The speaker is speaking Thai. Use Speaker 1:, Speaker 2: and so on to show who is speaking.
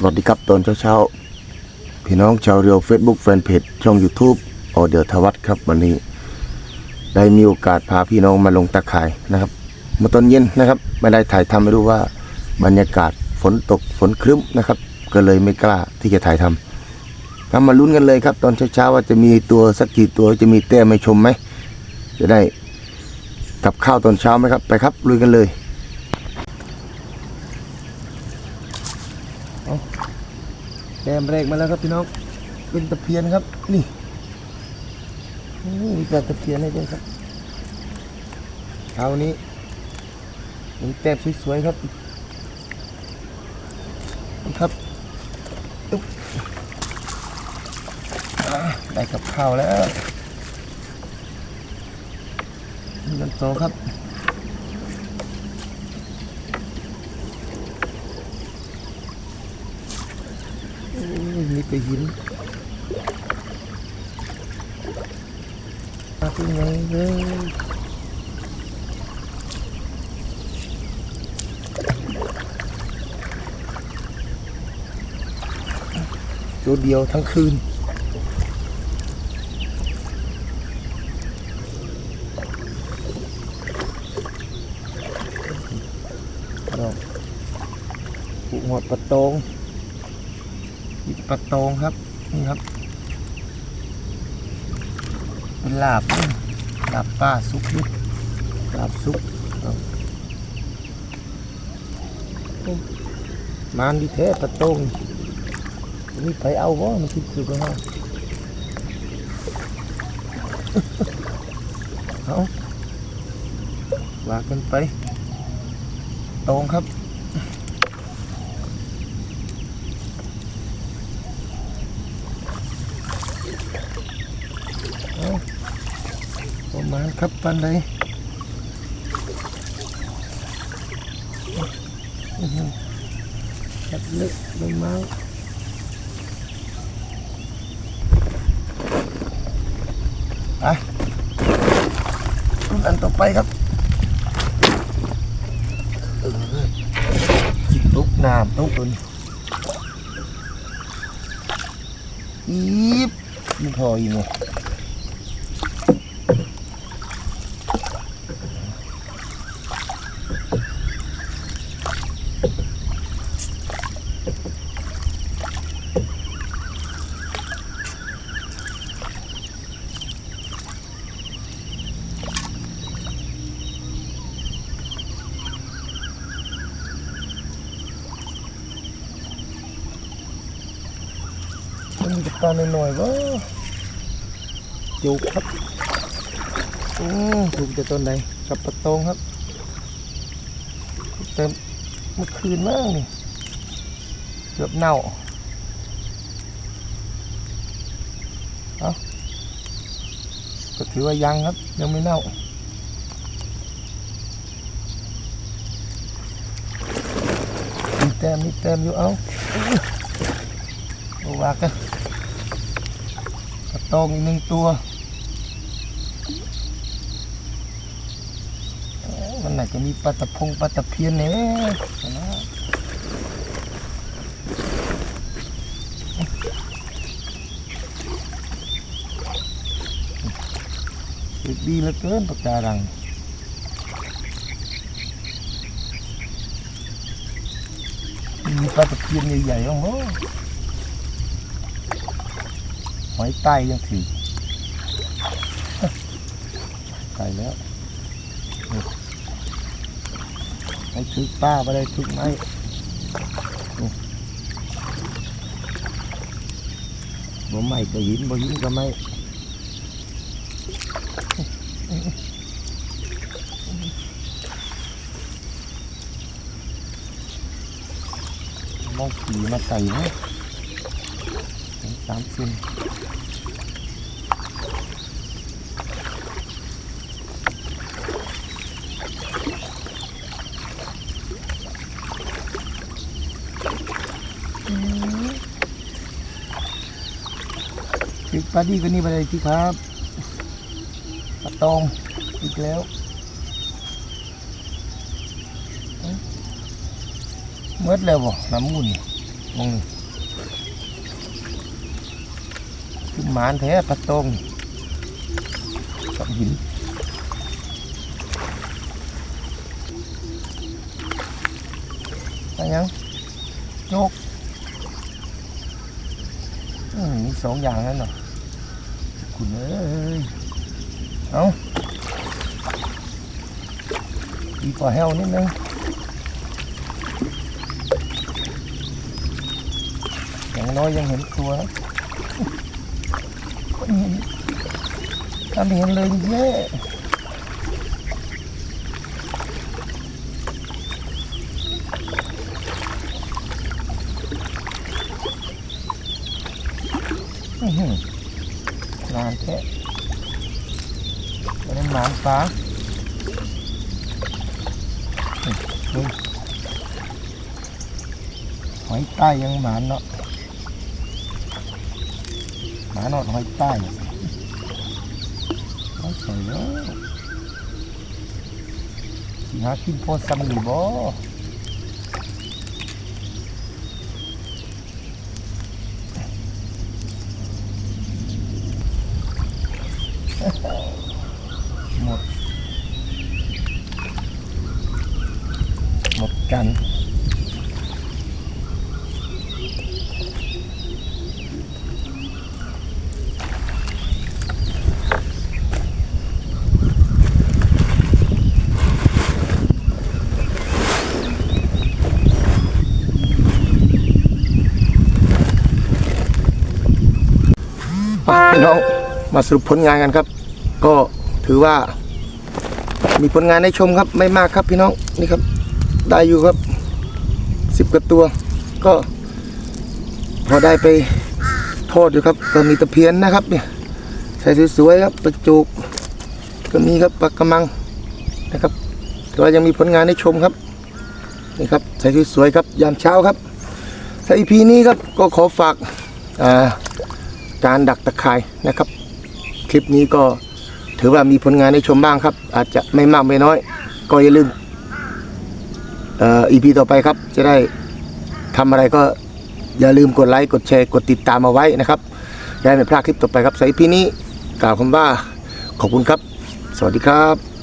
Speaker 1: สวัสดีครับตอนเช้าๆ พี่น้องชาวเรียว Facebook แฟนเพจช่อง YouTube ออเดอร์ทวัตครับ วันนี้ ได้มีโอกาสพาพี่น้องมาลงตะข่ายนะครับเมื่อตอนเย็นนะครับ ไม่ได้ถ่ายทำไม่รู้ว่าบรรยากาศฝนตกฝนครึ้มนะครับ ก็เลยไม่กล้าที่จะถ่ายทำครับมาลุ้นกันเลยครับ ตอนเช้าๆว่าจะมีตัวสักกี่ตัวจะมีแต้มให้ชมไหมจะได้กับข้าวตอนเช้าไหมครับ ไปครับลุยกันเลย แต้มแรกมาแล้วครับพี่น้อง เป็นตะเพียนครับนี่นี่มีปลาตะเพียนให้ด้วยครับเช้านี้มีแต้มสวยๆครับนี่ครับได้กับข้าวแล้วมันโตครับ โอ้ย มีแต่หินมาที่ไหนเลยตัวเดียวทั้งคืนเราปุหัวปลาโตง ปลาโตงครับนี่ครับเป็นลาบลาบป้าซุกนี่ลาบซุกมานดีแท้ปลาโตงนี่ไปเอาวะมันคิดคือไปห้าเอาว่ากันไปตรงครับ เอาประ มาครับปันใดอื้อหือจับเล็กใบไม้ไปรุ่นอันต่อไปครับเออจิตุกน้ำตุกตันอีบมันพออีกไหม ต่ปลาหน่อยๆวะจุกครับอืมจุกจะต้นไหนกับปลาตงครับแต่เมื่อคืนมากนี่เกือบเน่าเอาก็ถือว่ายังครับ ยังไม่เน่ามีแต้มมีแต้มอยู่เอาตัววากัน กระโตงอีกหนึ่งตัว มันไหนจะมีปลาตะพงปลาตะเพียนเนี่ยนะดดีเหลือเกินปากการังมีปลาตะเพียนใหญ่ๆโอ้โห หอยไตยังถือไตแล้วนี่ให้ถึกป้าไปได้ถึกไหมนี่บ่ไม่ก็หินบ่หินก็ไม่มองขี่มาใส่นะสอง สามเซนติดปลาดีก็นี่ไปเลยที่ครับปลาตองอีกแล้วเมื่อแล้วบ่น้ำมุนมองนี่ขึ้น หมานแท้ปลาตงกับหินอะไรยังโยกมมีสองอย่างนั่นหรอคุณเอ้ย เอาดีกว่าแฮวนิดนึงอย่างน้อยยังเห็นตัว นะคนเห็นทำเห็นเลยเย่อื้อ หือนานแท้ไม่ได้หมานฟ้าอื้อดูหอยใต้ยังหมานเนาะหานอดหอยใต้ไม่ใช่แล้วสิหากินพอซ้ำหรือบ่ พี่น้องมาสรุปผลงานกันครับ ก็ถือว่า มีผลงานให้ชมครับไม่มากครับพี่น้องนี่ครับ ได้อยู่ครับสิบกว่าตัว ก็ พอได้ไปทอดอยู่ครับก็มีตะเพียนนะครับเนี่ยใส่สวยๆครับปลาจูกก็มีครับปลากระมังนะครับแต่ว่ายังมีผลงานให้ชมครับนี่ครับใส่สวยๆครับยามเช้าครับสอีพีนี้ครับก็ขอฝากอ่า การดักตะข่ายนะครับ คลิปนี้ก็ถือว่ามีผลงานให้ชมบ้างครับ อาจจะไม่มากไม่น้อย ก็อย่าลืมอ่อ EP ต่อไปครับ จะได้ทำอะไรก็อย่าลืมกดไลค์ กดแชร์ กดติดตามเอาไว้นะครับอย่าให้ไม่พลาดคลิปต่อไปครับสำหรับ EP นี้กล่าวคำว่าขอบคุณครับ สวัสดีครับ